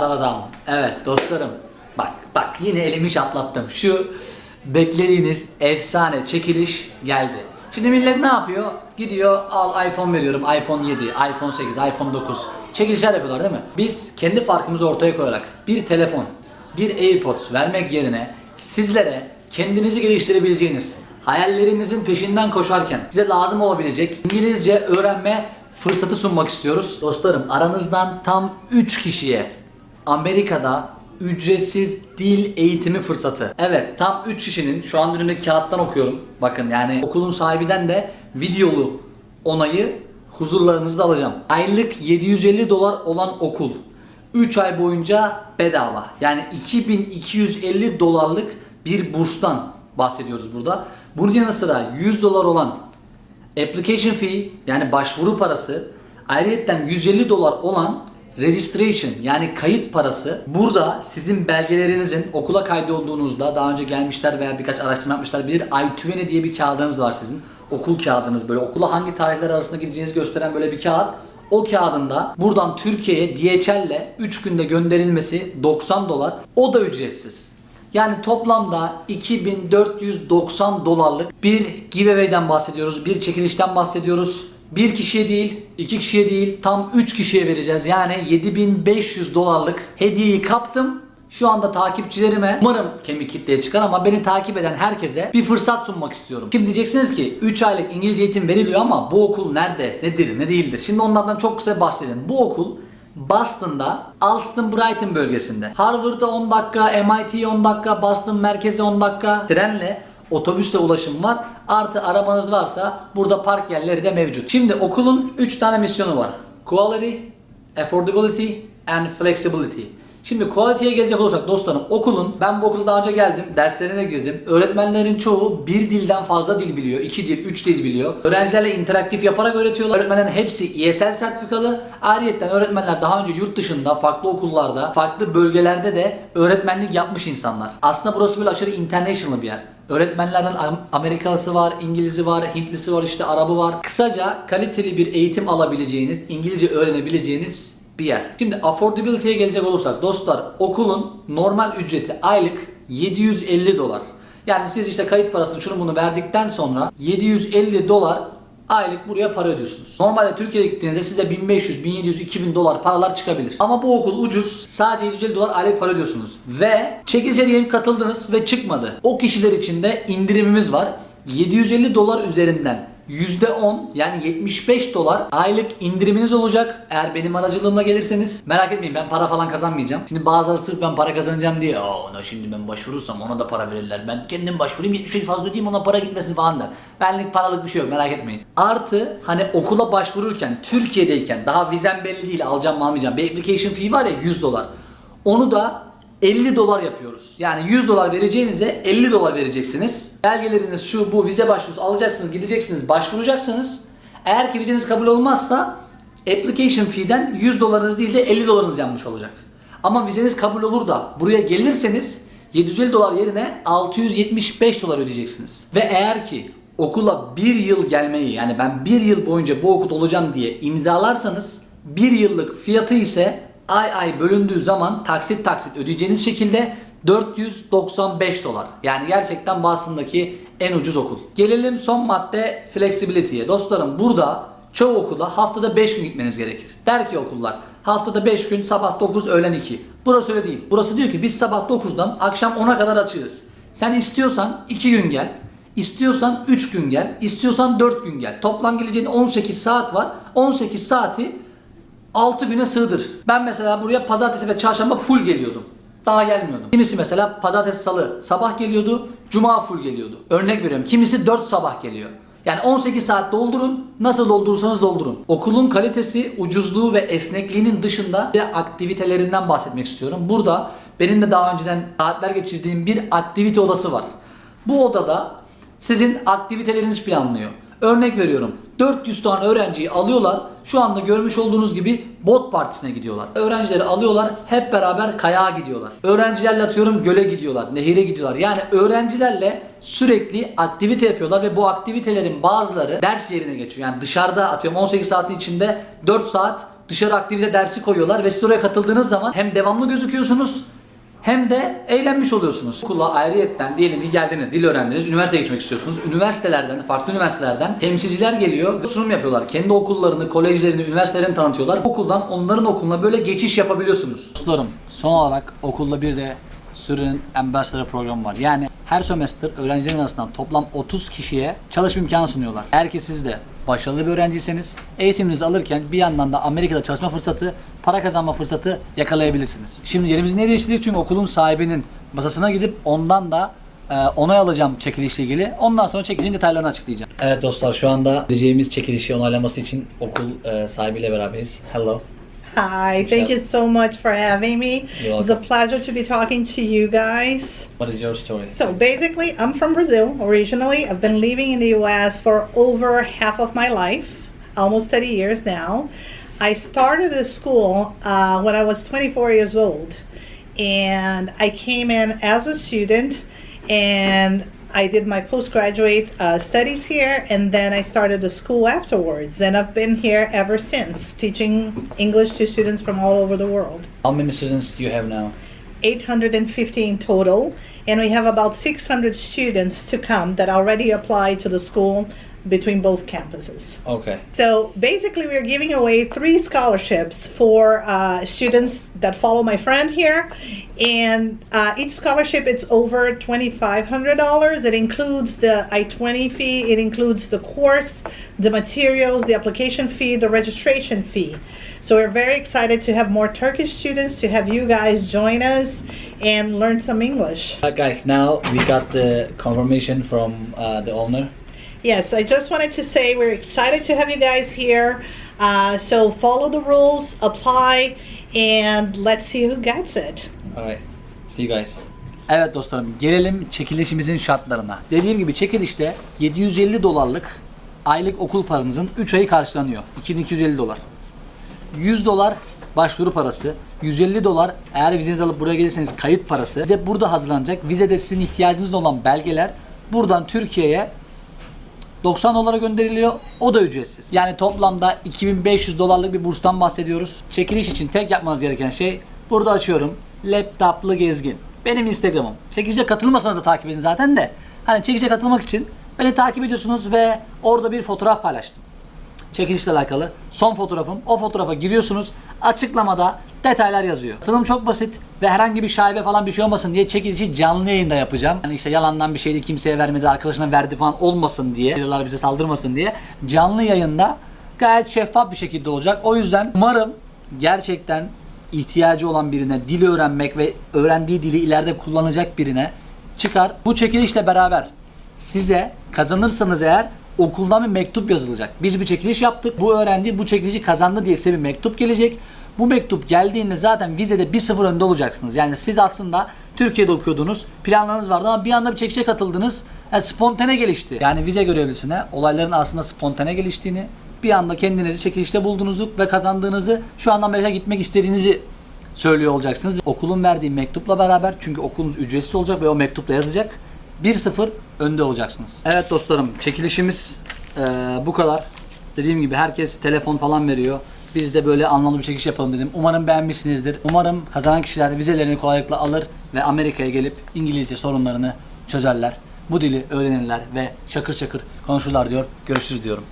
Adam. Evet dostlarım. Bak bak yine elimi çatlattım. Şu beklediğiniz efsane çekiliş geldi. Şimdi millet ne yapıyor? Gidiyor al iPhone veriyorum. iPhone 7, iPhone 8, iPhone 9. Çekilişler yapıyorlar değil mi? Biz kendi farkımızı ortaya koyarak bir telefon, bir AirPods vermek yerine sizlere kendinizi geliştirebileceğiniz, hayallerinizin peşinden koşarken size lazım olabilecek İngilizce öğrenme fırsatı sunmak istiyoruz. Dostlarım aranızdan tam 3 kişiye Amerika'da ücretsiz dil eğitimi fırsatı. Evet tam 3 kişinin şu an önümde kağıttan okuyorum. Bakın yani okulun sahibinden de videolu onayı huzurlarınızda alacağım. Aylık 750 dolar olan okul 3 ay boyunca bedava. Yani 2250 dolarlık bir burstan bahsediyoruz burada. Bunun yanı sıra 100 dolar olan application fee yani başvuru parası ayrıyetten 150 dolar olan registration yani kayıt parası burada sizin belgelerinizin okula kaydolduğunuzda daha önce gelmişler veya birkaç araştırma yapmışlar bilir I-20 diye bir kağıdınız var sizin. Okul kağıdınız böyle. Okula hangi tarihler arasında gideceğinizi gösteren böyle bir kağıt. O kağıdında buradan Türkiye'ye DHL ile 3 günde gönderilmesi 90 dolar. O da ücretsiz. Yani toplamda 2490 dolarlık bir giveaway'den bahsediyoruz. Bir çekilişten bahsediyoruz. Bir kişiye değil, iki kişiye değil, tam 3 kişiye vereceğiz. Yani 7500 dolarlık hediyeyi kaptım. Şu anda takipçilerime umarım kemik kitleye çıkar ama beni takip eden herkese bir fırsat sunmak istiyorum. Şimdi diyeceksiniz ki 3 aylık İngilizce eğitim veriliyor ama bu okul nerede, nedir, ne değildir? Şimdi onlardan çok kısa bahsedelim. Bu okul Boston'da Alston Brighton bölgesinde. Harvard'a 10 dakika, MIT'ye 10 dakika, Boston merkeze 10 dakika trenle otobüsle ulaşım var. Artı arabanız varsa burada park yerleri de mevcut. Şimdi okulun 3 tane misyonu var. Quality, Affordability and Flexibility. Şimdi quality'ye gelecek olursak dostlarım okulun ben bu okula daha önce geldim derslerine girdim. Öğretmenlerin çoğu bir dilden fazla dil biliyor. iki dil, üç dil biliyor. Öğrencilerle interaktif yaparak öğretiyorlar. Öğretmenlerin hepsi ESL sertifikalı. Ayrıyeten öğretmenler daha önce yurt dışında farklı okullarda farklı bölgelerde de öğretmenlik yapmış insanlar. Aslında burası böyle aşırı international bir yer. Öğretmenlerden Am- Amerikalısı var, İngilizi var, Hintlisi var, işte Arabı var. Kısaca kaliteli bir eğitim alabileceğiniz, İngilizce öğrenebileceğiniz bir yer. Şimdi affordability'ye gelecek olursak dostlar okulun normal ücreti aylık 750 dolar. Yani siz işte kayıt parasını şunu bunu verdikten sonra 750 dolar aylık buraya para ödüyorsunuz. Normalde Türkiye'ye gittiğinizde size 1500, 1700, 2000 dolar paralar çıkabilir. Ama bu okul ucuz. Sadece 750 dolar aylık para ödüyorsunuz. Ve çekilişe diyelim katıldınız ve çıkmadı. O kişiler için de indirimimiz var. 750 dolar üzerinden %10 yani 75 dolar aylık indiriminiz olacak eğer benim aracılığımla gelirseniz. Merak etmeyin ben para falan kazanmayacağım. Şimdi bazıları sırf ben para kazanacağım diye "Aa, ona şimdi ben başvurursam ona da para verirler. Ben kendim başvurayım 75 fazla ödeyeyim ona para gitmesin falan der. Benlik paralık bir şey yok merak etmeyin. Artı hani okula başvururken Türkiye'deyken daha vizem belli değil alacağım mı almayacağım. Bir application fee var ya 100 dolar. Onu da 50 dolar yapıyoruz. Yani 100 dolar vereceğinize 50 dolar vereceksiniz. Belgeleriniz şu bu vize başvurusu alacaksınız, gideceksiniz, başvuracaksınız. Eğer ki vizeniz kabul olmazsa application fee'den 100 dolarınız değil de 50 dolarınız yanmış olacak. Ama vizeniz kabul olur da buraya gelirseniz 750 dolar yerine 675 dolar ödeyeceksiniz. Ve eğer ki okula bir yıl gelmeyi yani ben bir yıl boyunca bu okulda olacağım diye imzalarsanız bir yıllık fiyatı ise ay ay bölündüğü zaman taksit taksit ödeyeceğiniz şekilde 495 dolar. Yani gerçekten Boston'daki en ucuz okul. Gelelim son madde flexibility'ye. Dostlarım burada çoğu okula haftada 5 gün gitmeniz gerekir. Der ki okullar haftada 5 gün sabah 9 öğlen 2. Burası öyle değil. Burası diyor ki biz sabah 9'dan akşam 10'a kadar açığız. Sen istiyorsan 2 gün gel. İstiyorsan 3 gün gel. istiyorsan 4 gün gel. Toplam geleceğin 18 saat var. 18 saati 6 güne sığdır. Ben mesela buraya pazartesi ve çarşamba full geliyordum. Daha gelmiyordum. Kimisi mesela pazartesi salı sabah geliyordu, cuma full geliyordu. Örnek veriyorum. Kimisi 4 sabah geliyor. Yani 18 saat doldurun. Nasıl doldurursanız doldurun. Okulun kalitesi, ucuzluğu ve esnekliğinin dışında bir de aktivitelerinden bahsetmek istiyorum. Burada benim de daha önceden saatler geçirdiğim bir aktivite odası var. Bu odada sizin aktiviteleriniz planlıyor. Örnek veriyorum. 400 tane öğrenciyi alıyorlar. Şu anda görmüş olduğunuz gibi bot partisine gidiyorlar. Öğrencileri alıyorlar. Hep beraber kayağa gidiyorlar. Öğrencilerle atıyorum göle gidiyorlar. Nehire gidiyorlar. Yani öğrencilerle sürekli aktivite yapıyorlar ve bu aktivitelerin bazıları ders yerine geçiyor. Yani dışarıda atıyorum 18 saatin içinde 4 saat dışarı aktivite dersi koyuyorlar ve siz oraya katıldığınız zaman hem devamlı gözüküyorsunuz hem de eğlenmiş oluyorsunuz. Okula ayrıyetten diyelim ki geldiniz, dil öğrendiniz, üniversiteye geçmek istiyorsunuz. Üniversitelerden, farklı üniversitelerden temsilciler geliyor ve sunum yapıyorlar. Kendi okullarını, kolejlerini, üniversitelerini tanıtıyorlar. Okuldan onların okuluna böyle geçiş yapabiliyorsunuz. Dostlarım, son olarak okulda bir de Student Ambassador programı var. Yani her sömestr öğrencilerin arasından toplam 30 kişiye çalışma imkanı sunuyorlar. Eğer ki siz de başarılı bir öğrenciyseniz eğitiminizi alırken bir yandan da Amerika'da çalışma fırsatı, para kazanma fırsatı yakalayabilirsiniz. Şimdi yerimizi niye değiştirdik? Çünkü okulun sahibinin masasına gidip ondan da e, onay alacağım çekilişle ilgili. Ondan sonra çekilişin detaylarını açıklayacağım. Evet dostlar şu anda vereceğimiz çekilişi onaylaması için okul e, sahibiyle beraberiz. Hello. Hi, thank you so much for having me. You're It's a pleasure to be talking to you guys. What is your story? So, basically, I'm from Brazil originally. I've been living in the US for over half of my life, almost 30 years now. I started a school uh, when I was 24 years old, and I came in as a student and I did my postgraduate uh, studies here, and then I started a school afterwards. And I've been here ever since, teaching English to students from all over the world. How many students do you have now? 850 in total, and we have about 600 students to come that already applied to the school between both campuses. Okay. So basically, we're giving away three scholarships for uh, students that follow my friend here, and uh, each scholarship it's over twenty five hundred dollars. It includes the I twenty fee, it includes the course, the materials, the application fee, the registration fee. So we're very excited to have more Turkish students, to have you guys join us and learn some English. Uh, guys, now we got the confirmation from uh, the owner. Yes, I just wanted to say we're excited to have you guys here. Uh, so follow the rules, apply, and let's see who gets it. Alright. See you guys. Evet dostlarım gelelim çekilişimizin şartlarına. Dediğim gibi çekilişte 750 dolarlık aylık okul paranızın 3 ayı karşılanıyor. 2250 dolar. 100 dolar başvuru parası, 150 dolar eğer vizenizi alıp buraya gelirseniz kayıt parası. De burada hazırlanacak vizede sizin ihtiyacınız olan belgeler buradan Türkiye'ye 90 dolara gönderiliyor. O da ücretsiz. Yani toplamda 2500 dolarlık bir burstan bahsediyoruz. Çekiliş için tek yapmanız gereken şey burada açıyorum. Laptoplu gezgin. Benim Instagram'ım. Çekilişe katılmasanız da takip edin zaten de. Hani çekilişe katılmak için beni takip ediyorsunuz ve orada bir fotoğraf paylaştım çekilişle alakalı son fotoğrafım. O fotoğrafa giriyorsunuz. Açıklamada detaylar yazıyor. Katılım çok basit ve herhangi bir şaibe falan bir şey olmasın diye çekilişi canlı yayında yapacağım. Yani işte yalandan bir şeydi kimseye vermedi, arkadaşına verdi falan olmasın diye. Birileri bize saldırmasın diye. Canlı yayında gayet şeffaf bir şekilde olacak. O yüzden umarım gerçekten ihtiyacı olan birine dili öğrenmek ve öğrendiği dili ileride kullanacak birine çıkar. Bu çekilişle beraber size kazanırsanız eğer okuldan bir mektup yazılacak. Biz bir çekiliş yaptık. Bu öğrenci bu çekilişi kazandı diye size bir mektup gelecek. Bu mektup geldiğinde zaten vizede 1-0 önde olacaksınız. Yani siz aslında Türkiye'de okuyordunuz. Planlarınız vardı ama bir anda bir çekişe katıldınız. Yani spontane gelişti. Yani vize görevlisine olayların aslında spontane geliştiğini bir anda kendinizi çekilişte bulduğunuzu ve kazandığınızı şu anda Amerika'ya gitmek istediğinizi söylüyor olacaksınız. Okulun verdiği mektupla beraber çünkü okulunuz ücretsiz olacak ve o mektupla yazacak. 1-0 önde olacaksınız. Evet dostlarım çekilişimiz eee, bu kadar. Dediğim gibi herkes telefon falan veriyor. Biz de böyle anlamlı bir çekiş yapalım dedim. Umarım beğenmişsinizdir. Umarım kazanan kişiler vizelerini kolaylıkla alır ve Amerika'ya gelip İngilizce sorunlarını çözerler. Bu dili öğrenirler ve şakır şakır konuşurlar diyor. Görüşürüz diyorum.